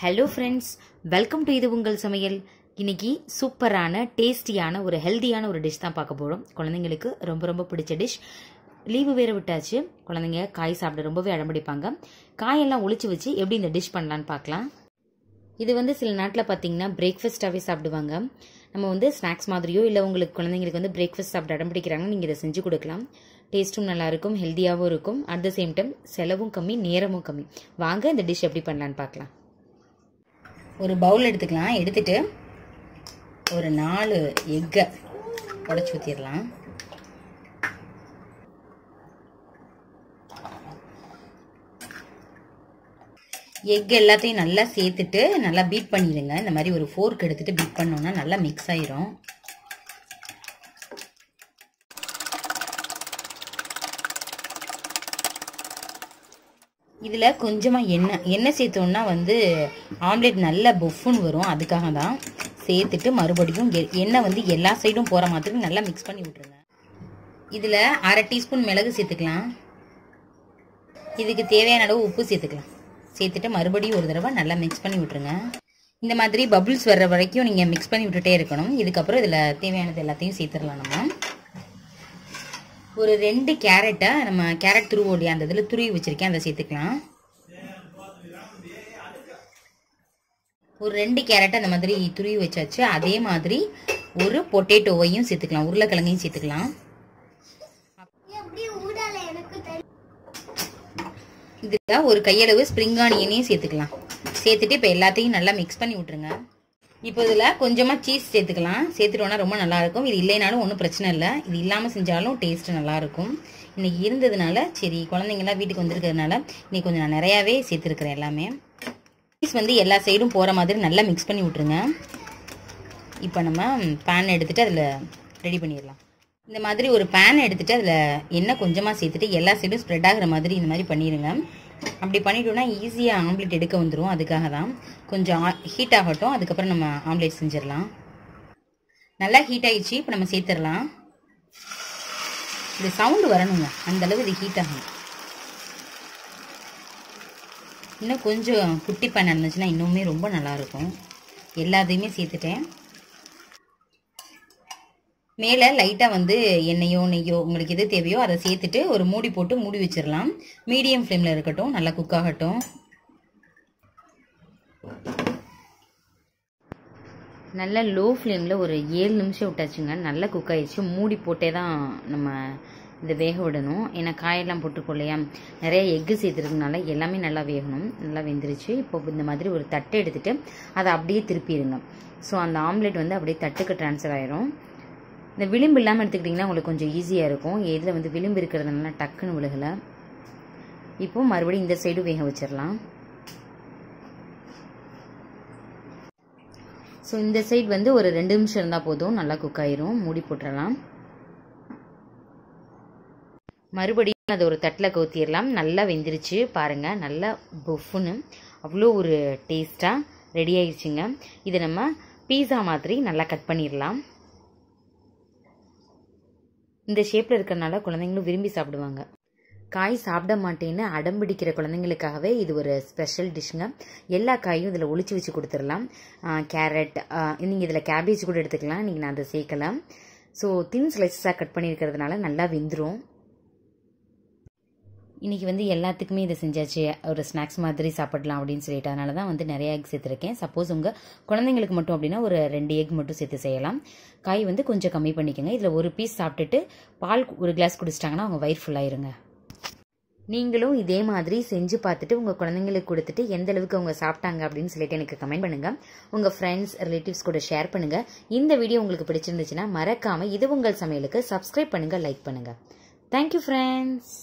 Hello friends welcome to இது உங்கள் சமையல். இன்னைக்கு சூப்பரான டேஸ்டியான ஒரு ஹெல்தியான ஒரு டிஷ் தான் பார்க்க போகிறோம் குழந்தைங்களுக்கு ரொம்ப ரொம்ப பிடிச்ச டிஷ் லீவு வேற விட்டாச்சு. குழந்தைங்க காய் சாப்பிட ரொம்பவே அடம்பிடிப்பாங்க. காயெல்லாம் ஒழிச்சு வச்சு எப்படி இந்த டிஷ் பண்ணலான்னு பார்க்கலாம். இது வந்து சில நாட்டில் பார்த்தீங்கன்னா பிரேக்ஃபாஸ்ட்டாகவே சாப்பிடுவாங்க. நம்ம வந்து ஸ்நாக்ஸ் மாதிரியோ இல்லை உங்களுக்கு குழந்தைங்களுக்கு வந்து பிரேக்ஃபாஸ்ட் சாப்பிட அடம் பிடிக்கிறாங்க நீங்கள் இதை செஞ்சு கொடுக்கலாம். டேஸ்ட்டும் நல்லாயிருக்கும் ஹெல்த்தியாகவும் இருக்கும் அட் த சேம் டைம் செலவும் கம்மி நேரமும் கம்மி. வாங்க இந்த டிஷ் எப்படி பண்ணலான்னு பார்க்கலாம். ஒரு பவுல் எடுத்துக்கலாம். எடுத்துட்டு ஒரு நாலு எக்கை உடச்சி ஊற்றிடலாம் எக் எல்லாத்தையும் நல்லா சேர்த்துட்டு நல்லா பீட் பண்ணிடுங்க. இந்த மாதிரி ஒரு ஃபோர்க் எடுத்துகிட்டு பீட் பண்ணோன்னா நல்லா மிக்ஸ் ஆயிரும். இதில் கொஞ்சமாக எண்ணெய் எண்ணெய் சேர்த்தோன்னா வந்து ஆம்லேட் நல்ல பொஃப்னு வரும். அதுக்காக தான் சேர்த்துட்டு மறுபடியும் எ- எண்ணெய் வந்து எல்லா சைடும் போகிற மாதிரி நல்லா மிக்ஸ் பண்ணி விட்ருங்க இதில் அரை டீஸ்பூன் மிளகு சேர்த்துக்கலாம். இதுக்கு தேவையான அளவு உப்பு சேர்த்துக்கலாம். சேர்த்துட்டு மறுபடியும் ஒரு தடவை நல்லா மிக்ஸ் பண்ணி விட்ருங்க இந்த மாதிரி பபுள்ஸ் வர்ற வரைக்கும் நீங்கள் மிக்ஸ் பண்ணி விட்டுட்டே இருக்கணும். இதுக்கப்புறம் இதில் தேவையானது எல்லாத்தையும் சேர்த்துடலாம் நம்ம. ஒரு ரெண்டு கேரட்டை நம்ம கேரட் துருவோடி அந்த இதில் துருவி வச்சுருக்கேன். அதை சேர்த்துக்கலாம். ஒரு ரெண்டு கேரட்டை அந்த மாதிரி துருவி வச்சாச்சு. அதே மாதிரி ஒரு பொட்டேட்டோவையும் சேர்த்துக்கலாம். உருளைக்கிழங்கையும் சேர்த்துக்கலாம். இதில் ஒரு கையளவு ஸ்ப்ரிங் ஆனியனையும் சேர்த்துக்கலாம். சேர்த்துட்டு இப்போ எல்லாத்தையும் நல்லா மிக்ஸ் பண்ணி விட்ருங்க இப்போ இதில் கொஞ்சமாக சீஸ் சேர்த்துக்கலாம். சேர்த்துட்டோன்னா ரொம்ப நல்லாயிருக்கும். இது இல்லைனாலும் ஒன்றும் பிரச்சனை இல்லை. இது இல்லாமல் செஞ்சாலும் டேஸ்ட்டு நல்லாயிருக்கும். இன்றைக்கி இருந்ததுனால சரி குழந்தைங்களாம் வீட்டுக்கு வந்திருக்கிறதுனால இன்றைக்கி கொஞ்சம் நான் நிறையாவே சேர்த்துருக்குறேன் எல்லாமே. சீஸ் வந்து எல்லா சைடும் போகிற மாதிரி நல்லா மிக்ஸ் பண்ணி விட்ருங்க இப்போ நம்ம பேன் எடுத்துகிட்டு அதில் ரெடி பண்ணிடலாம். இந்த மாதிரி ஒரு பேன் எடுத்துகிட்டு அதில் எண்ணெய் கொஞ்சமாக சேர்த்துட்டு எல்லா சைடும் ஸ்ப்ரெட் ஆகிற மாதிரி இந்த மாதிரி பண்ணிடுங்க. அப்படி பண்ணிட்டோம்னா ஈஸியாக ஆம்லெட் எடுக்க வந்துடும் அதுக்காக தான் கொஞ்சம் ஹீட் ஆகட்டும். அதுக்கப்புறம் நம்ம ஆம்லெட் செஞ்சிடலாம். நல்லா ஹீட் ஆகிடுச்சு இப்போ நம்ம சேர்த்துடலாம். இது சவுண்டு வரணுங்க. அந்தளவு இது ஹீட் ஆகணும். இன்னும் கொஞ்சம் குட்டி பேன் இருந்துச்சுன்னா இன்னுமே ரொம்ப நல்லாயிருக்கும் எல்லாத்தையுமே சேர்த்துட்டேன். மேலே லைட்டாக வந்து எண்ணெயோ நெய்யோ உங்களுக்கு எது தேவையோ அதை சேர்த்துட்டு ஒரு மூடி போட்டு மூடி வச்சிடலாம். மீடியம் ஃப்ளேமில் இருக்கட்டும் நல்லா குக் ஆகட்டும். நல்ல லோ ஃப்ளேமில் ஒரு ஏழு நிமிஷம் விட்டாச்சுங்க. நல்லா குக் ஆயிடுச்சு. மூடி போட்டே தான் நம்ம இதை வேக விடணும். ஏன்னா காயெல்லாம் போட்டிருக்கோம் இல்லையா? நிறைய எக்கு சேர்த்துருக்கனால எல்லாமே நல்லா வேகணும். நல்லா வெந்துருச்சு. இப்போ இந்த மாதிரி ஒரு தட்டை எடுத்துட்டு அதை அப்படியே திருப்பிடுங்க. ஸோ அந்த ஆம்லெட் வந்து அப்படியே தட்டுக்கு ட்ரான்ஸ்ஃபர் ஆயிரும். இந்த விளிம்பு இல்லாமல் எடுத்துக்கிட்டிங்கன்னா உங்களுக்கு கொஞ்சம் ஈஸியாக இருக்கும். இதில் வந்து விளிம்பு இருக்கிறதுனால டக்குன்னு விழுகலை. இப்போது மறுபடியும் இந்த சைடு வேக வச்சிடலாம். ஸோ இந்த சைடு வந்து ஒரு ரெண்டு நிமிஷம் இருந்தால் போதும். நல்லா குக் ஆயிரும். மூடி போட்டுடலாம் மறுபடியும் அதை ஒரு தட்டில் கவுத்திடலாம் நல்லா வெந்துருச்சு. பாருங்க நல்லா பொஃப்னு அவ்வளோ ஒரு டேஸ்ட்டாக ரெடி ஆயிடுச்சுங்க. இதை நம்ம பீஸா மாதிரி நல்லா கட் பண்ணிடலாம். இந்த ஷேப்பில் இருக்கிறனால குழந்தைங்களும் விரும்பி சாப்பிடுவாங்க. காய் சாப்பிட மாட்டேன்னு அடம் பிடிக்கிற குழந்தைங்களுக்காகவே இது ஒரு ஸ்பெஷல் டிஷ்ங்க எல்லா காயும் இதில் ஒழிச்சு வச்சு கொடுத்துடலாம். கேரட் நீங்கள் இதில் கேபேஜ் கூட எடுத்துக்கலாம். நீங்கள் நான் அதை சேர்க்கலாம். ஸோ தின் ஸ்லைசஸாக கட் பண்ணியிருக்கிறதுனால நல்லா வெந்துடும் இன்றைக்கி வந்து எல்லாத்துக்குமே இதை செஞ்சாச்சு. ஒரு ஸ்நாக்ஸ் மாதிரி சாப்பிடலாம் அப்படின்னு சொல்லிட்டு அதனால தான் வந்து நிறைய எக் சேர்த்துருக்கேன். சப்போஸ் உங்கள் குழந்தைங்களுக்கு மட்டும் அப்படின்னா ஒரு ரெண்டு எக் மட்டும் சேர்த்து செய்யலாம். காய் வந்து கொஞ்சம் கம்மி பண்ணிக்கோங்க. இதில் ஒரு பீஸ் சாப்பிட்டுட்டு பால் ஒரு கிளாஸ் குடிச்சிட்டாங்கன்னா அவங்க வயிறு ஃபுல்லாயிருங்க நீங்களும் இதே மாதிரி செஞ்சு பார்த்துட்டு உங்கள் குழந்தைங்களுக்கு கொடுத்துட்டு எந்த அளவுக்கு அவங்க சாப்பிட்டாங்க அப்படின்னு சொல்லிட்டு எனக்கு கமெண்ட் பண்ணுங்கள் உங்கள் ஃப்ரெண்ட்ஸ் ரிலேட்டிவ்ஸ் கூட ஷேர் பண்ணுங்கள் இந்த வீடியோ உங்களுக்கு பிடிச்சிருந்துச்சுன்னா மறக்காமல் இது உங்கள் சமையலுக்கு சப்ஸ்கிரைப் பண்ணுங்கள் லைக் பண்ணுங்கள் தேங்க்யூ ஃப்ரெண்ட்ஸ்